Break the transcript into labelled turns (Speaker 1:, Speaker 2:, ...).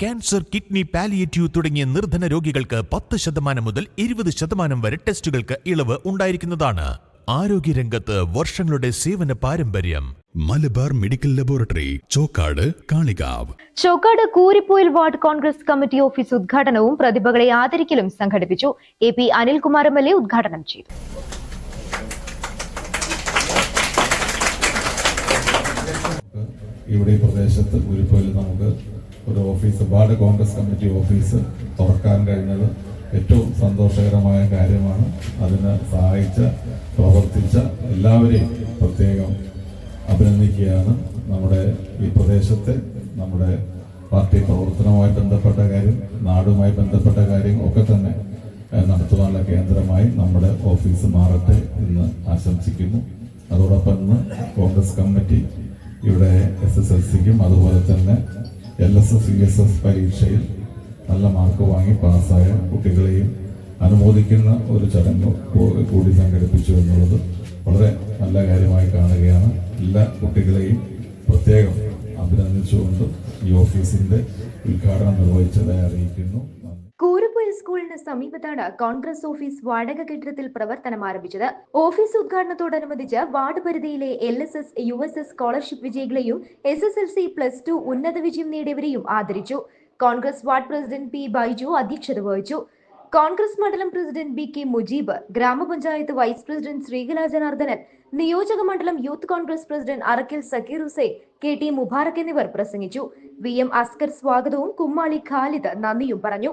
Speaker 1: Cancer kidney palliative തുടങ്ങിയ നിർധന രോഗികൾക്ക് പത്ത് ശതമാനം മുതൽ ഇരുപത് ശതമാനം വരെ ടെസ്റ്റുകൾക്ക് ഇളവ് ഉണ്ടായിരിക്കുന്നതാണ് ആരോഗ്യരംഗത്ത് വർഷങ്ങളുടെ സേവന പാരമ്പര്യം.
Speaker 2: Malabar medical laboratory Chokkad Kalikavu.
Speaker 3: Chokkad Kooripoyil ward Congress committee office ഉദ്ഘാടനവും പ്രതിഭകളെ ആദരിക്കലും സംഘടിപ്പിച്ചു. A P Anilkumar M L A ഉദ്ഘാടനം ചെയ്തു.
Speaker 4: ഇവിടെ ഈ പ്രദേശത്ത് കൂരിപ്പോയിൽ നമുക്ക് ഒരു office ward Congress committee office തുറക്കാൻ കഴിഞ്ഞത് ഏറ്റവും സന്തോഷകരമായ കാര്യമാണ്. അതിന് സഹായിച്ച പ്രവർത്തിച്ച എല്ലാവരെയും പ്രത്യേകം അഭിനന്ദിക്കുകയാണ്. നമ്മുടെ ഈ പ്രദേശത്തെ നമ്മുടെ പാർട്ടി പ്രവർത്തനവുമായി ബന്ധപ്പെട്ട കാര്യം നാടുമായി ബന്ധപ്പെട്ട കാര്യം ഒക്കെ തന്നെ നടത്തുവാനുള്ള കേന്ദ്രമായി നമ്മുടെ ഓഫീസ് മാറട്ടെ എന്ന് ആശംസിക്കുന്നു. അതോടൊപ്പം ഇന്ന് കോൺഗ്രസ് കമ്മിറ്റി ഇവിടെ എസ് എസ് എൽ സിക്കും അതുപോലെ തന്നെ L S S U S S പരീക്ഷയിൽ നല്ല മാർക്ക് വാങ്ങി പാസ്സായ കുട്ടികളെയും അനുമോദിക്കുന്ന ഒരു ചടങ്ങ് കൂടി സംഘടിപ്പിച്ചു എന്നുള്ളത് വളരെ നല്ല കാര്യമായി കാണുകയാണ്. എല്ലാ കുട്ടികളെയും പ്രത്യേകം അഭിനന്ദിച്ചുകൊണ്ട് ഈ ഓഫീസിന്റെ ഉദ്ഘാടനം നിർവഹിച്ചതായി അറിയിക്കുന്നു.
Speaker 3: സ്കൂളിന് സമീപത്താണ് കോൺഗ്രസ് ഓഫീസ് വാടക കെട്ടിടത്തിൽ പ്രവർത്തനം ആരംഭിച്ചത്. ഓഫീസ് ഉദ്ഘാടനത്തോടനുബന്ധിച്ച് വാർഡ് പരിധിയിലെ L S S U S S scholarship വിജയികളെയും S S L C plus two ഉന്നത വിജയം നേടിയവരെയും ആദരിച്ചു. Congress ward president P Baiju അധ്യക്ഷത വഹിച്ചു. കോൺഗ്രസ് മണ്ഡലം പ്രസിഡന്റ് ബി കെ മുജീബ് ഗ്രാമപഞ്ചായത്ത് വൈസ് പ്രസിഡന്റ് ശ്രീകല ജനാർദ്ദനൻ നിയോജക മണ്ഡലം youth Congress president Arakkal Zakir Hussain K T Mubarak എന്നിവർ പ്രസംഗിച്ചു. വി എം അസ്കർ സ്വാഗതവും കുമ്മാളി ഖാലിദ് നന്ദിയും പറഞ്ഞു.